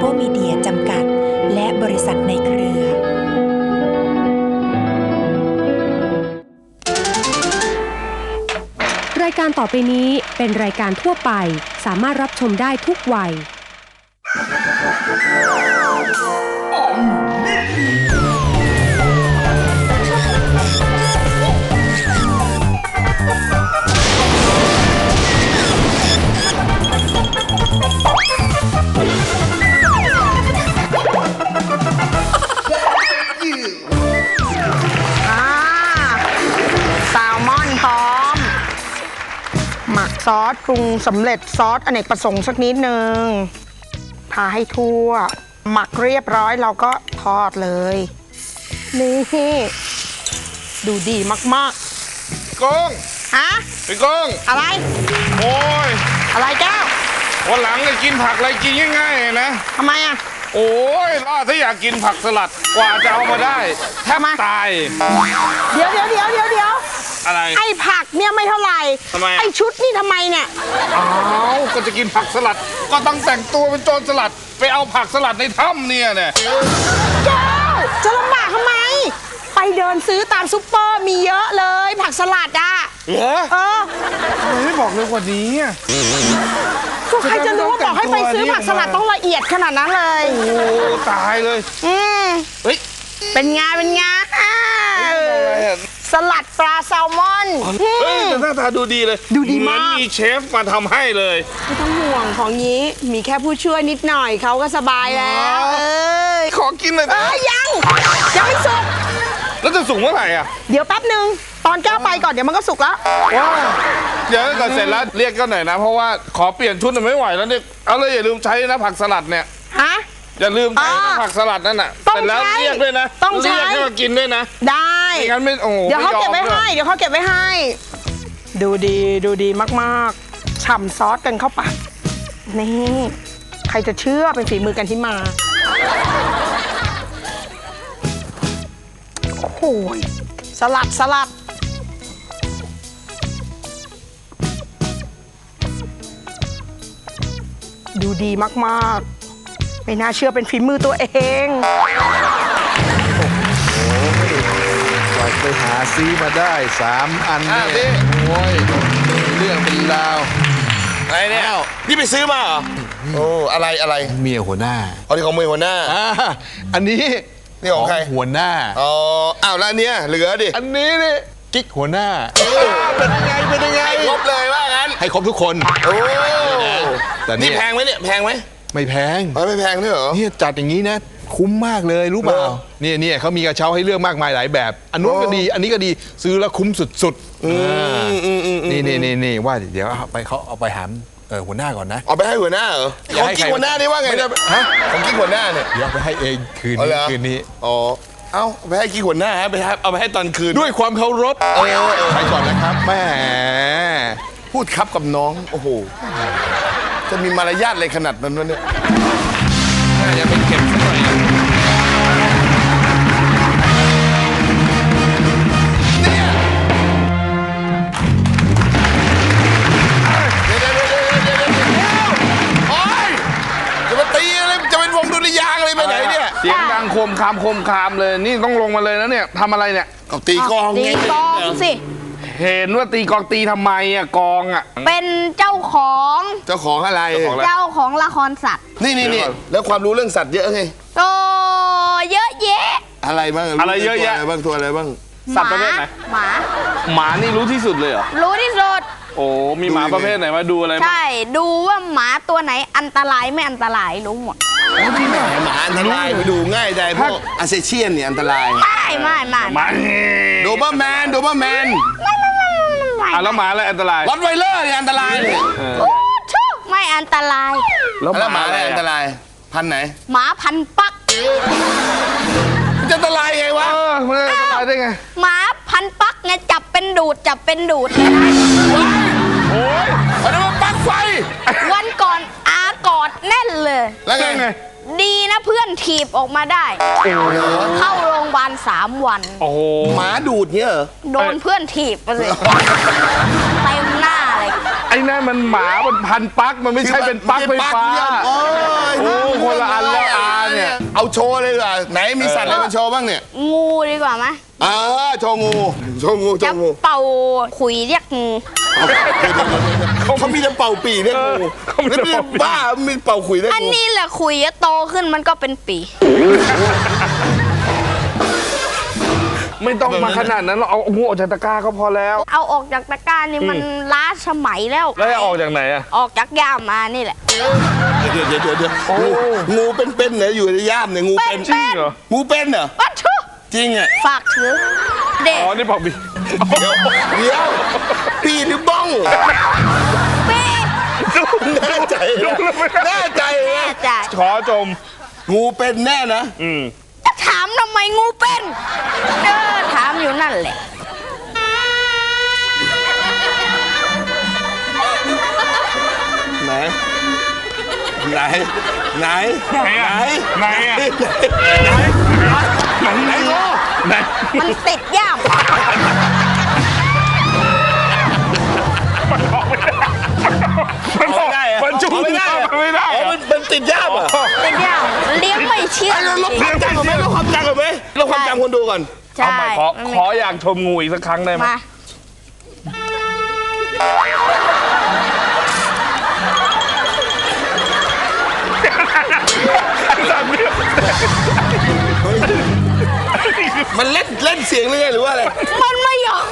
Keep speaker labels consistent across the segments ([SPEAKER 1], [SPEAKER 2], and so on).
[SPEAKER 1] JSL Global Media จำกัด และบริษัทในเครือ
[SPEAKER 2] รายการต่อไปนี้เป็นรายการทั่วไป สามารถรับชมได้ทุกวัย
[SPEAKER 3] ปรุงสำเร็จซอสอเนกประสงค์สักนิดนึงทาให้ทั่ว หมักเรียบร้อยเราก็ทอดเลย นี่ ดูดีมาก
[SPEAKER 4] ก้อง
[SPEAKER 3] ๆฮะ
[SPEAKER 4] พี่ก้อง
[SPEAKER 3] อะไร
[SPEAKER 4] โอ้ย
[SPEAKER 3] อะไรแก้ว
[SPEAKER 4] วันหลังเนี่ยกินผักอะไรกินง่ายๆนะ
[SPEAKER 3] ทำไมอะ
[SPEAKER 4] โอ้ยล่าถ้าอยากกินผักสลัดกว่าจะเอามาได้แทบ
[SPEAKER 3] ทำไม
[SPEAKER 4] ตาย
[SPEAKER 3] เดี๋ยวเดี๋ยวเดี๋ยวเดี๋ยวเดี๋ยว
[SPEAKER 4] อะไร
[SPEAKER 3] ไอ้ผักเนี่ยไม่เท่าไหร่
[SPEAKER 4] ทำไมอะ
[SPEAKER 3] ไอ้ชุดนี่ทำไมเนี่ย
[SPEAKER 4] อ้าวก็จะกินผักสลัด ก็ต้องแต่งตัวเป็นโจรสลัด ไปเอาผักสลัดในถ้ำเนี่ยเนี่ย
[SPEAKER 3] แก้วจะลำบากทำไม ไปเดินซื้อตามซุปเปอร์มีเยอะเลย ผักสลัดอะ
[SPEAKER 4] เหรอ
[SPEAKER 3] เออ
[SPEAKER 4] ทำไมไม่บอกเลยกว่านี้อะ
[SPEAKER 3] ก็ใครจะรู้ว่าบอกให้ไปซื้อผักสลัดต้องละเอียดขนาดนั้นเลย
[SPEAKER 4] โอ้ตายเลย
[SPEAKER 3] อืม
[SPEAKER 4] เฮ้ย
[SPEAKER 3] เป็นไงเป็นไงอ่า
[SPEAKER 4] อะไรอะ
[SPEAKER 3] สลัดปลาแซลมอน
[SPEAKER 4] เฮ้ยแต่หน้าตาดูดีเลย
[SPEAKER 3] ดูดีมาก
[SPEAKER 4] เหอนมีเชฟมาทำให้เลย
[SPEAKER 3] ไม่ต้องห่วงของนี้มีแค่ผู้ช่วยนิดหน่อยเขาก็สบายแล้ว
[SPEAKER 4] อ๋อ
[SPEAKER 3] เอ้ย
[SPEAKER 4] ขอกินเลย
[SPEAKER 3] เอ
[SPEAKER 4] นะ
[SPEAKER 3] อยังยังไม่สุก
[SPEAKER 4] แล้วจะสูงเมื่อไหร่อะ
[SPEAKER 3] เดี๋ยวแป๊บหนึ่งตอนแก้วไปก่อนเดี๋ยวมันก็สุกแล้ว
[SPEAKER 4] ว้าวเดี๋ยวก่อนเสร็จแล้วเรียกก็หน่อยนะ เพราะว่าขอเปลี่ยนชุดหน่อยไม่ไหวแล้วเนี่ยเอาเลยอย่าลืมใช้นะผักสลัดเนี่ย
[SPEAKER 3] ฮะ
[SPEAKER 4] อย่าลืมใช้นะ
[SPEAKER 3] อ่า
[SPEAKER 4] ผักสลัดนั่นน่ะ
[SPEAKER 3] ต้อง
[SPEAKER 4] เสร็จแล้ว
[SPEAKER 3] ใช้
[SPEAKER 4] เรียกด้วยนะ
[SPEAKER 3] ต้องใช้
[SPEAKER 4] เรียกให้มากินด้วยนะ
[SPEAKER 3] ได้
[SPEAKER 4] ไม่งั้นไม่โอ้โห
[SPEAKER 3] เดี๋ยวเขา
[SPEAKER 4] ไม่ยอม
[SPEAKER 3] เก็บไว้
[SPEAKER 4] ด้วย
[SPEAKER 3] ให้ เดี๋ยวเขาเก็บไว้ให้ ดูดีดูดีมากๆ ฉ่ำซอสกันเข้าไปนี่ ใครจะเชื่อเป็นฝีมือกันที่มา โอ้โหยสลัดสลัด ดูดีมากๆ ไม่น่าเชื่อเป็นฝีมือตัวเอง
[SPEAKER 5] ไปหาซื้อมาได้สามอัน
[SPEAKER 4] อะ
[SPEAKER 5] เนี่ย
[SPEAKER 4] พี่
[SPEAKER 5] โอ้ยเป็นเรื่องเป็นราว
[SPEAKER 6] อะไรเนี่ยนี่ไปซื้อมาเหรอโอ้อะไรอะไร
[SPEAKER 5] เมียหัวหน้า
[SPEAKER 6] เอาที่ของมือหัวหน้า
[SPEAKER 5] อ่าอันนี้
[SPEAKER 6] นี่ของใคร
[SPEAKER 5] หัวหน้า
[SPEAKER 6] อ๋ออ้าวแล้วอันเนี้ยเหลือดิ
[SPEAKER 5] อันนี้นี่กิ๊กหัวหน้า เป็นยังไงเป็นยังไง
[SPEAKER 6] ให้ครบเลยว่างั้น
[SPEAKER 5] ให้ครบทุกคน
[SPEAKER 6] โอ้
[SPEAKER 5] แต่เนี่ย
[SPEAKER 6] นี่แพงไหมเนี่ยแพงไหม
[SPEAKER 5] ไม่แพง
[SPEAKER 6] เอ้ยไม่แพงด้วยเหรอ
[SPEAKER 5] เนี่ยจัดอย่างนี้นะ คุ้มมากเลยรู้เปล่า
[SPEAKER 6] เหรอ
[SPEAKER 5] เนี่ยเนี่ยเขามีกระเช้าให้เลือกมากมายหลายแบบ อันนู้นก็ดี อันนี้ก็ดีซื้อแล้วคุ้มสุดๆอ่านี่นี่นี่นี่ว่าเดี๋ยวเอาไปเขาเอาไปหามเออหัวหน้าก่อนนะ
[SPEAKER 6] เอาไปให้หัวหน้าเหรอ
[SPEAKER 5] อย่า
[SPEAKER 6] ของ
[SPEAKER 5] ให้
[SPEAKER 6] กิ๊ก
[SPEAKER 5] ใคร
[SPEAKER 6] หัวหน้าได้ว่าไง
[SPEAKER 5] ไม่ได้
[SPEAKER 6] เนี่ย
[SPEAKER 5] ฮะ
[SPEAKER 6] ของกิ๊กหัวหน้าเนี่ย
[SPEAKER 5] เดี๋ยวเอาไปให้เองคืน
[SPEAKER 6] เอา
[SPEAKER 5] นี้
[SPEAKER 6] เหรอ
[SPEAKER 5] คืนนี้
[SPEAKER 6] อ๋อเอ้าเอาไปให้กิ๊กหัวหน้าฮะไปให้เอาไปให้ตอนคืน
[SPEAKER 5] ด้วยความเคารพไปก่อนนะครับแหม่
[SPEAKER 6] พูดครับกับน้อง โอ้โห จะมีมารยาทอะไรขนาดนั้นวะเนี่ย
[SPEAKER 4] คมคามโคมคามเลย นี่ต้องลงมาเลยนะเนี่ยทำอะไรเนี่ย
[SPEAKER 6] ก็ตีกลอง
[SPEAKER 7] ตี
[SPEAKER 6] ไง
[SPEAKER 7] กลองสิ
[SPEAKER 4] เห็นว่าตีกลองตีทำไมอะกองอะ
[SPEAKER 7] เป็นเจ้าของ
[SPEAKER 6] เจ้าของอะไร
[SPEAKER 4] เจ้าของอะไร
[SPEAKER 7] เจ้าของละครสัตว์
[SPEAKER 6] นี่นี่นี่แล้วความรู้เรื่องสัตว์เยอะไง
[SPEAKER 7] โตเยอะแยะ
[SPEAKER 6] อะไรบ้าง
[SPEAKER 4] อะไรเยอะแยะ
[SPEAKER 6] ตัวอะไรบ้างตัวอะไรบ้าง
[SPEAKER 4] สัตว์ประเภทไหน
[SPEAKER 7] หมา
[SPEAKER 4] หมานี่รู้ที่สุดเลยเหรอ
[SPEAKER 7] รู้ที่สุด
[SPEAKER 4] โอ้มีหมาประเภทไหนมาดูอะไรบ้าง
[SPEAKER 7] ใช่ดูว่าหมาตัวไหนอันตรายไม่อันตรายรู้หมด
[SPEAKER 6] หมาอันตรายไปดูง่ายได้พวกอาเซเชียนเนี่ยอันตราย
[SPEAKER 7] ไม่ไม่ไม่
[SPEAKER 4] หมา
[SPEAKER 6] โดเบอร์แมนโดเบอร์แมน
[SPEAKER 7] ไม่ไม่ไม่ไม่
[SPEAKER 4] อะแล้วหมาอะไรอันตราย
[SPEAKER 6] รอตไวเลอร์เนี่ยอันตรายเนี่ย
[SPEAKER 7] โอ้ชูไม่อันตราย
[SPEAKER 4] แล้ว
[SPEAKER 6] แล้วห
[SPEAKER 4] ห
[SPEAKER 6] มา
[SPEAKER 4] มา
[SPEAKER 6] อะ
[SPEAKER 4] อะไรไร
[SPEAKER 6] อันต
[SPEAKER 4] อะ
[SPEAKER 6] ราย พันธุ์ไหน
[SPEAKER 7] หมาพันปัก
[SPEAKER 6] จะอันตรายไงวะ
[SPEAKER 4] เออมันจะอันตรายได้ไง
[SPEAKER 7] หมา มันปักไงจับเป็นดูดจับเป็นดูดเลยนะ
[SPEAKER 6] โอ้ยอันนั้นมันปลั๊กไฟ
[SPEAKER 7] วันก่อนอากอดแน่นเลย
[SPEAKER 6] แล้วไง
[SPEAKER 4] ไง
[SPEAKER 7] ดีนะเพื่อนถีบออกมาได้ เข้าโรงพยาบาลสามวัน
[SPEAKER 4] โอ้โห
[SPEAKER 6] หมาดูดเนี่ยเหรอ
[SPEAKER 7] โดนเพื่อนถีบไปเลย
[SPEAKER 4] ไอ้นั่นมันหมามันพันปลั๊กมันไม่ใช่เป็นปลั๊กไฟฟ้า
[SPEAKER 6] โอ้ย
[SPEAKER 4] โอ้คนละอันแล้วอาเนี่ย
[SPEAKER 6] เอาโชว์เลยดีกว่าไหนมีสัตว์อะไรมาโชว์บ้างเนี่ย
[SPEAKER 7] งูดีกว่าไหม
[SPEAKER 6] อ่าโชว์งูโชว์งูโช
[SPEAKER 7] จะ
[SPEAKER 6] ว์งู
[SPEAKER 7] เป่าขุยเรียกงู
[SPEAKER 6] เขามีแต่เป่าปีเนี่ยงู
[SPEAKER 4] เขามีแต่
[SPEAKER 6] แล้ว
[SPEAKER 4] เป่าปี
[SPEAKER 6] บ้ามีเป่าขุยได้
[SPEAKER 7] อัน
[SPEAKER 6] งู
[SPEAKER 7] นี้แหละขุยจะโตขึ้นมันก็เป็นปี
[SPEAKER 4] ไม่ต้องมาขนาดนั้นหรอกเอางูออกจากตะกร้าก็พอแล้ว
[SPEAKER 7] เอาออกจากตะกร้านี่มันล้าสมัยแล้ว
[SPEAKER 4] แล้วจะออกจากไหนอะ
[SPEAKER 7] ออกจากย่ามมานี่แหละ
[SPEAKER 6] เดี๋ยวเดี๋ยวเดี๋ยวเดี๋ยวงูงูเป็นๆเนี่ยอยู่ในย่ามเนี่ยงูเป็น
[SPEAKER 4] จริงเหรอ
[SPEAKER 6] งูเป็นเหรอ
[SPEAKER 7] วัดทุ
[SPEAKER 6] จริงอะ
[SPEAKER 7] ฝากถือเด็ก
[SPEAKER 4] อ๋อ นี่บอกบี
[SPEAKER 6] เดี๋ยวเดี๋ยวปีหรือบ้อง
[SPEAKER 7] ปี
[SPEAKER 6] แน่ใจนะแน่ใจ
[SPEAKER 7] แน่
[SPEAKER 6] นะ
[SPEAKER 7] ใจ
[SPEAKER 4] ขอจม
[SPEAKER 6] งูเป็นแน่นะ
[SPEAKER 4] อืม
[SPEAKER 7] จะถามทำไมงูเป็นเออถามอยู่นั่นแหละ
[SPEAKER 6] ไหน ไหน ไหน
[SPEAKER 4] ไหนอะไหนอะ
[SPEAKER 6] ไหนไหนโง่
[SPEAKER 4] ไหน
[SPEAKER 7] มันติดย่าม
[SPEAKER 4] มัน บอกมันจุก
[SPEAKER 6] ไม่ได้
[SPEAKER 4] ไม่ได้
[SPEAKER 6] อ๋อ
[SPEAKER 4] อะ
[SPEAKER 6] มันมันติดย่ามเหรอะ
[SPEAKER 7] ติดย่ามเลี้ยงไม่เชื่อ
[SPEAKER 6] ไอ้เราลบ
[SPEAKER 7] จ
[SPEAKER 6] ค
[SPEAKER 7] ริ
[SPEAKER 6] วาม
[SPEAKER 7] ง
[SPEAKER 6] จำก่อนไหมลบความจำก่อนไหมลบความจำคนดูก่อน
[SPEAKER 7] ใช่
[SPEAKER 4] เอาใหม่ขอขออยากชมงูอีกสักครั้งได้ไหม
[SPEAKER 7] มา
[SPEAKER 6] มันเล่นเล่นเสียงหรือไงหรือว่าอะไร
[SPEAKER 7] มันไม่ยอม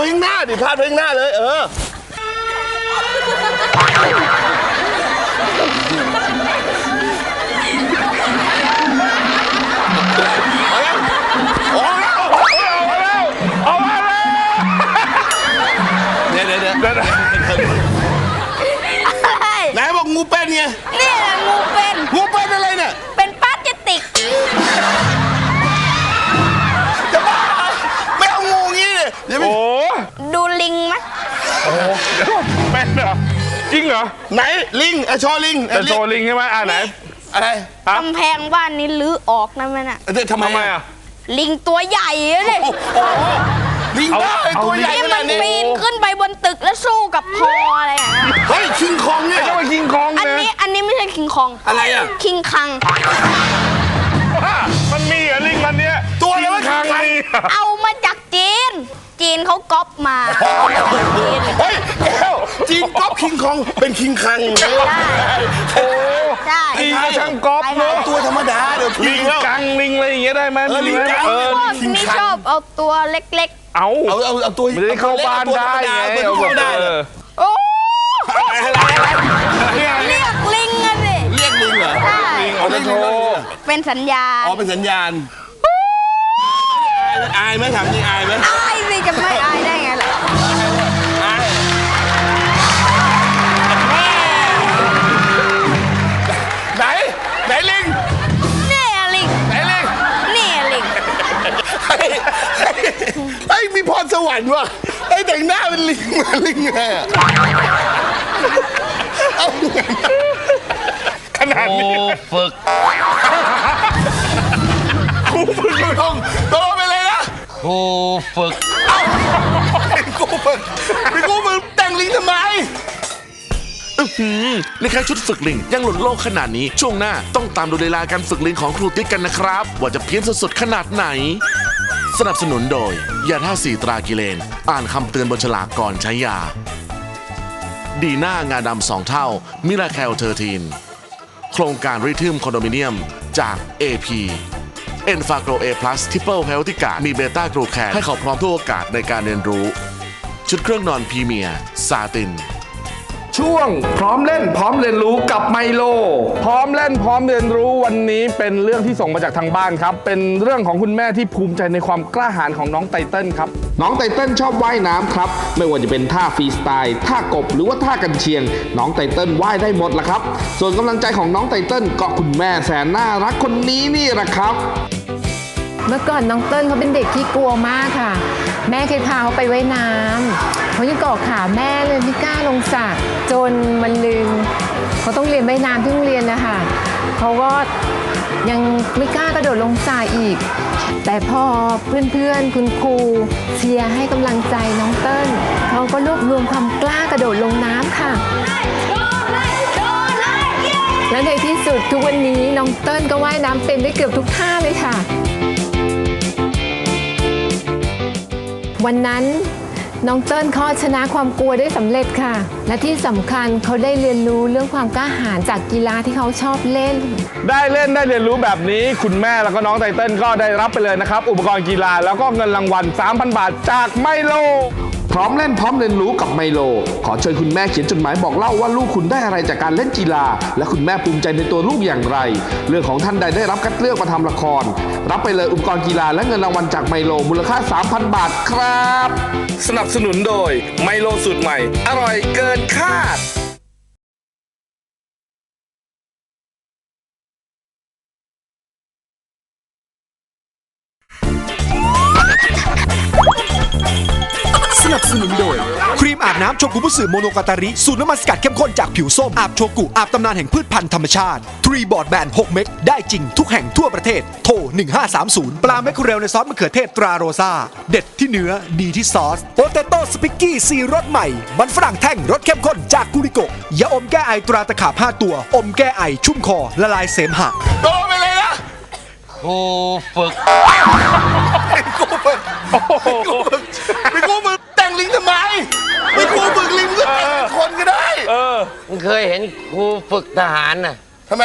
[SPEAKER 6] ไปข้างหน้าดิพลาดไปข้างหน้าเลย เออ
[SPEAKER 4] เอามาแล้วเอาแล้ว
[SPEAKER 6] เดี๋ยวเดี๋ยวเดี๋ยว
[SPEAKER 4] เดี๋ยว
[SPEAKER 7] ไห
[SPEAKER 6] นบอกงูเป็นไง
[SPEAKER 7] นี่แหละงูเป็น
[SPEAKER 6] อไห
[SPEAKER 4] น
[SPEAKER 6] ลิงอะโชว์ลิง
[SPEAKER 4] เป็นโซลิงใช่ไหมอ่าไหน
[SPEAKER 6] อะไร
[SPEAKER 4] ครับ
[SPEAKER 7] กำแพงบ้านนี้ลื้อออกนะแม่น่ะ
[SPEAKER 6] เดี๋ยวทำไม
[SPEAKER 4] ทำไมอะ
[SPEAKER 7] ลิงตัวใหญ่เลย
[SPEAKER 6] โอ้โหลิง
[SPEAKER 4] เอา
[SPEAKER 6] บ้าไอ้
[SPEAKER 4] เอา
[SPEAKER 6] ตัวใหญ่
[SPEAKER 7] ที่
[SPEAKER 6] ข
[SPEAKER 7] มั
[SPEAKER 6] นาด
[SPEAKER 7] น
[SPEAKER 6] นี้
[SPEAKER 7] ปีนขึ้นไปบนตึกแล้วสู้กับพออะไรอะ
[SPEAKER 6] เฮ้ยคิงคองเนี่ย
[SPEAKER 4] เจ้าว่าคิงคอง
[SPEAKER 7] อัน
[SPEAKER 4] นะ
[SPEAKER 7] นี้อันนี้ไม่ใช่คิงคอง
[SPEAKER 6] อะไรอะ
[SPEAKER 7] คิงคัง
[SPEAKER 4] ว่ามันมีเหรอลิงมันเนี้ย
[SPEAKER 6] ตัวอะไรวะ
[SPEAKER 4] คิงคาง
[SPEAKER 6] คิงคาง
[SPEAKER 4] นี่
[SPEAKER 7] เอามาจาก จีนจีนเขาก๊อปมาจีน
[SPEAKER 6] เฮ้ยแก้วจีนก๊อปคิงคองเป็นคิงคัง
[SPEAKER 4] โอ้
[SPEAKER 7] ใช่
[SPEAKER 4] ลิงก็ช่างก๊อปเนอะ
[SPEAKER 6] ตัวธรรมดาเดี๋ยว
[SPEAKER 4] ลิ
[SPEAKER 6] ลิ
[SPEAKER 4] ง
[SPEAKER 6] งแล้ว
[SPEAKER 4] กังลิงอะไรอย่างเงี้ยได้ไหม
[SPEAKER 6] เออ
[SPEAKER 4] มีไหม
[SPEAKER 6] ลิงกัง
[SPEAKER 4] เออ
[SPEAKER 7] พวกนี้ชอบเอาตัวเล็ก
[SPEAKER 4] เอา
[SPEAKER 6] เอาเอาเอาตัว
[SPEAKER 4] มันจะได้เข้าบ้านได้ไง
[SPEAKER 6] เอา
[SPEAKER 4] เอา
[SPEAKER 6] ตัว
[SPEAKER 4] แบ
[SPEAKER 6] ธรรมดา
[SPEAKER 4] บเออ
[SPEAKER 7] ๆโอ้
[SPEAKER 6] อะไรอะไรอะไร
[SPEAKER 7] เรียกลิงอะสิ
[SPEAKER 6] เรียกลิงเหรอ
[SPEAKER 7] ใช่
[SPEAKER 4] ลิงเอาจะโชว์
[SPEAKER 7] เป็นสัญญาณ
[SPEAKER 6] อ๋อเป็นสัญญาณอายไหมถามจริงอายไหม
[SPEAKER 7] อายสิ จะไม่อายได้ไงล่ะ
[SPEAKER 6] อายไหน ไหนลิง
[SPEAKER 7] นี่อะลิง
[SPEAKER 6] ไหนลิง
[SPEAKER 7] นี่อะลิง
[SPEAKER 6] เฮ้ยเฮ้ยเฮ้ยมีพรสวรรค์ว่ะไอ้ยแต่งหน้าเป็นลิงมาลิงไงอะเอาไง
[SPEAKER 4] ขนาดนี้
[SPEAKER 6] ฝึกครูฝึกอยู่ตรงโตไปเลยนะ
[SPEAKER 8] ครูฝึก
[SPEAKER 6] เป็นครูฝึกเป็นครูฝึกแต่งลิงทำไม
[SPEAKER 9] ในแค่ชุดฝึกลิงยังหล่นโลกขนาดนี้ ช่วงหน้าต้องตามดูลีลาการฝึกลิงของครูติ๊กกันนะครับ ว่าจะเพี้ยนสุดๆขนาดไหน สนับสนุนโดยยาท่าสีตรากิเลน อ่านคำเตือนบนฉลากก่อนใช้ยา ดีหน้างาดำสองเท่า มิราแคลเทอร์ทีน โครงการริทึมคอนโดมิเนียมจาก AP เอ็นฟาโกรเอพลัสทิปเปิลเฮลติกามีเบต้ากรูแคนให้เขาพร้อมทุกโอกาสในการเรียนรู้ ชุดเครื่องนอนพรีเมียร์ซาติน
[SPEAKER 4] ช่วง พร้อมเล่นพร้อมเรียนรู้กับไมโล พร้อมเล่นพร้อมเรียนรู้วันนี้เป็นเรื่องที่ส่งมาจากทางบ้านครับ เป็นเรื่องของคุณแม่ที่ภูมิใจในความกล้าหาญของน้องไตเติ้ลครับ
[SPEAKER 10] น้องไตเติ้ลชอบว่ายน้ำครับ ไม่ว่าจะเป็นท่าฟรีสไตล์ท่ากบหรือว่าท่ากันเชียง น้องไตเติ้ลว่ายได้หมดละครับ ส่วนกำลังใจของน้องไตเติ้ลก็คุณแม่แสนน่ารักคนนี้นี่แหละครับ
[SPEAKER 11] เมื่อก่อนน้องเติ้ลเขาเป็นเด็กที่กลัวมากค่ะ แม่เคยพาเขาไปไว่ายน้ำพ
[SPEAKER 8] เขายังเกาะขาแม่เลยไม่กล้าลงสระจนมันลืมเขาต้องเรียนว่ายน้ำที่โรงเรียนนะคะเขาก็ยังไม่กล้ากระโดดลงสระอีก แต่พอเพื่อนๆ คุณครูเชียร์ให้กำลังใจน้องเติ้ลเขาก็รวบรวมความกล้ากระโดดลงน้ำค่ะ และในที่สุดทุกวันนี้น้องเติ้ลก็ว่ายน้ำเป็นได้เกือบทุกท่าเลยค่ะ วันนั้น น้องเติ้ลเขาชนะความกลัวได้สำเร็จค่ะ และที่สำคัญเขาได้เรียนรู้เรื่องความกล้าหาญจากกีฬาที่เขาชอบเล่น
[SPEAKER 4] ได้เล่นได้เรียนรู้แบบนี้ คุณแม่แล้วก็น้องไตเติ้ลก็ได้รับไปเลยนะครับ อุปกรณ์กีฬาแล้วก็เงินรางวัล 3,000 บาทจากไมโล
[SPEAKER 10] พร้อมเล่นพร้อมเรียนรู้กับไมโล ขอเชิญคุณแม่เขียนจดหมายบอกเล่าว่าลูกคุณได้อะไรจากการเล่นกีฬา และคุณแม่ภูมิใจในตัวลูกอย่างไร เรื่องของท่านใดได้รับคัดเลือกมาทำละคร รับไปเลยอุปกรณ์กีฬาและเงินรางวัลจากไมโลมูลค่า 3,000 บาทครับ สนับสนุนโดยไมโลสูตรใหม่ อร่อยเกินคาด
[SPEAKER 11] โชกุบุสึโมโนกาตาริ สูตรน้ำมันสกัดเข้มข้นจากผิวส้ม อาบโชกุ อาบตำนานแห่งพืชพันธุ์ธรรมชาติทรีบอร์ดแบน6เม็ดได้จริงทุกแห่งทั่วประเทศ โทร 1530 ปลาแมคเคอเรลในซอสมะเขือเทศตราโรซาเด็ดที่เนื้อดีที่ซอสโปเตโต้สปิกกี้ซีรสใหม่ มันฝรั่งแท่งรสเข้มข้นจากกุริโกะยาอมแก้ไอตราตะขาบ5ตัว อมแก้ไอชุ่มคอละลายเสมหะ
[SPEAKER 6] โตไปเลยนะ
[SPEAKER 5] ครูฝึก
[SPEAKER 6] กูฝึกกูฝึกไม่กูฝึกแต่งลิงทำไมไม่กูฝึกลิงก็แต่งเป็นคนก็ได้
[SPEAKER 5] มึงเคยเห็นครูฝึกทหารน่ะ
[SPEAKER 6] ทำไม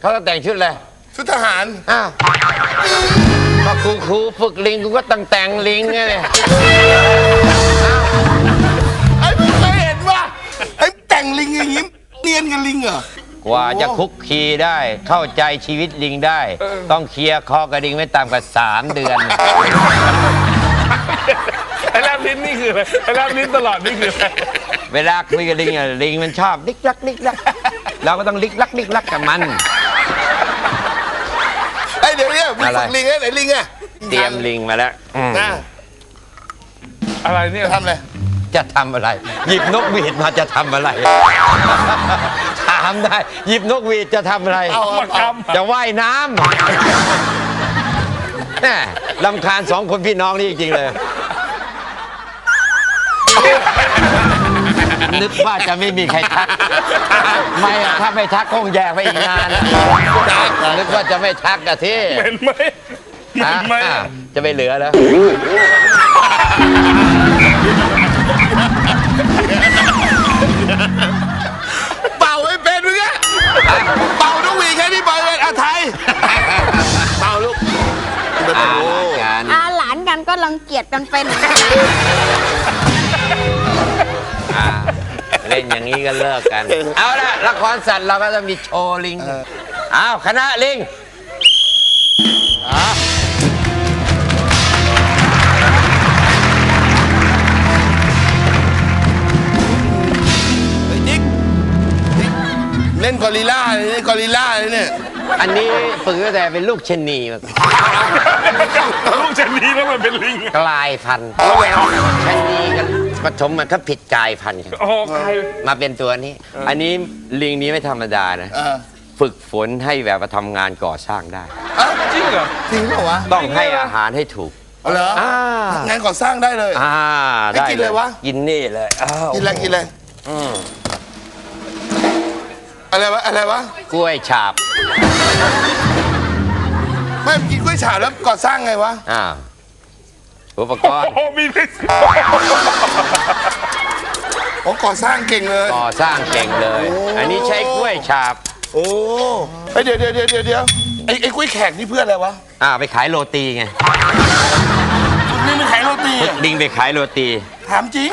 [SPEAKER 5] เขาต้องแต่งชุดอะไร
[SPEAKER 6] ชุดทหาร
[SPEAKER 5] อ้าวก็ครูครูฝึกลิงกูก็ต้องแต่งลิงไงเนี่ย
[SPEAKER 6] ไอ้ไม่เคยเห็นว่าไอ้แต่งลิงอย่างนี้เนียนกับลิงเหรอ
[SPEAKER 5] กว่าจะคุกคีได้ เข้าใจชีวิตลิงได้ ต้องเคลียร์คอกระดิงไม่ต่ำกว่าสามเดือน
[SPEAKER 4] ไอ้แล บลิ้นนี่คืออะไรไอ้แลบลิ้นตลอดนี่คืออะไร
[SPEAKER 5] เวลาคุยกับลิงอะลิงมันชอบลิกลักลิกลัก เราก็ต้องลิกลักลิกลักกับมัน
[SPEAKER 6] ไอ้เดี๋ยวเนี้มึง
[SPEAKER 5] อะไร
[SPEAKER 6] ฝึกลิงไอ้ไหนลิงอะ
[SPEAKER 5] เตรียมลิงมาแล้วอืม
[SPEAKER 6] นะ
[SPEAKER 4] อะไรเนี่ย
[SPEAKER 6] จะทำอะไร
[SPEAKER 5] จะทำอะไร หยิบนกหวีดมาจะทำอะไร ถามได้ หยิบนกหวีดจะทำอะไร
[SPEAKER 6] เอาเอา
[SPEAKER 4] มากรรม
[SPEAKER 5] จะว่ายน้ำแหม่ลำคาญสองคนพี่น้องนี่จริงๆเลย นึกว่าจะไม่มีใครทัก ไม่อะถ้าไม่ทักคงแยกไปอีกนานนะนึกว่าจะไม่ทักอะที่
[SPEAKER 4] เห็นไหมเห็นไหม
[SPEAKER 5] อะจะไม่เหลือแล้ว
[SPEAKER 6] เป่าให้เป็นมึงอะเป่าต้องหวีแค่นี้เป่าเป็นอาไทยเป่าลูกโอ้โห
[SPEAKER 7] อาหลานกันก็รังเกียจกันเป็น
[SPEAKER 5] อ่า เล่นอย่างนี้ก็เลิกกัน เอาละละครสัตว์เราก็จะมีโชว์ลิงอ้าวคณะลิง
[SPEAKER 6] เฮ้ยจิ๊กจิ๊กเล่นกอริลล่าเลยนี่กอริลล่าเลยเนี่ย
[SPEAKER 5] อันนี้ฝึกตั้งแต่เป็นลูกชะนีมา
[SPEAKER 4] ลูกชนนี้แล้วมันเป็นลิง
[SPEAKER 5] กลายพันธุ์ชะนีกัน ผสมมันก็ผิดกลายพันธุ์กัน
[SPEAKER 4] โอ้ใคร
[SPEAKER 5] มาเป็นตัวนี้ อันนี้ลิงนี้ไม่ธรรมดานะ
[SPEAKER 6] เออ
[SPEAKER 5] ฝึกฝนให้แบบมาทำงานก่อสร้างได้
[SPEAKER 6] เอ้า
[SPEAKER 4] จริงเหรอ
[SPEAKER 6] จริงเปล่าวะ
[SPEAKER 5] ต้องให้อาหารให้ถูก
[SPEAKER 6] เอาเหรอ
[SPEAKER 5] อ่า
[SPEAKER 6] งานก่อสร้างได้เลย
[SPEAKER 5] อ่า
[SPEAKER 6] ให้
[SPEAKER 5] ได้
[SPEAKER 6] กินเลยวะ
[SPEAKER 5] กินนี่เลยอ้าว
[SPEAKER 6] กินอะไรกินอะไร
[SPEAKER 5] อืม
[SPEAKER 6] อะไรวะอะไรวะ
[SPEAKER 5] กล้วยฉาบ
[SPEAKER 6] ไม่กินกล้วยฉาบแล้วก่อสร้างไงวะ
[SPEAKER 5] อ้าว อุปกรณ์
[SPEAKER 4] โอ้มีพิษ
[SPEAKER 6] อ๋อก่อสร้างเก่งเลย
[SPEAKER 5] ก่อสร้างเก่งเลย
[SPEAKER 6] โอ้
[SPEAKER 5] อันนี้ใช้กล้วยฉาบ
[SPEAKER 6] โอ้ไอยเดี๋ยวเดี๋ยวเดี๋ยวเดี๋ยวเดี๋ยวไอ้ไอ้กล้วยแขกนี่เพื่ออะไรวะ
[SPEAKER 5] อ่าไปขายโรตีไง
[SPEAKER 6] นี่มันขายโรตี
[SPEAKER 5] ฝึก
[SPEAKER 6] อะ
[SPEAKER 5] ลิงไปขายโรตี
[SPEAKER 6] ถามจริง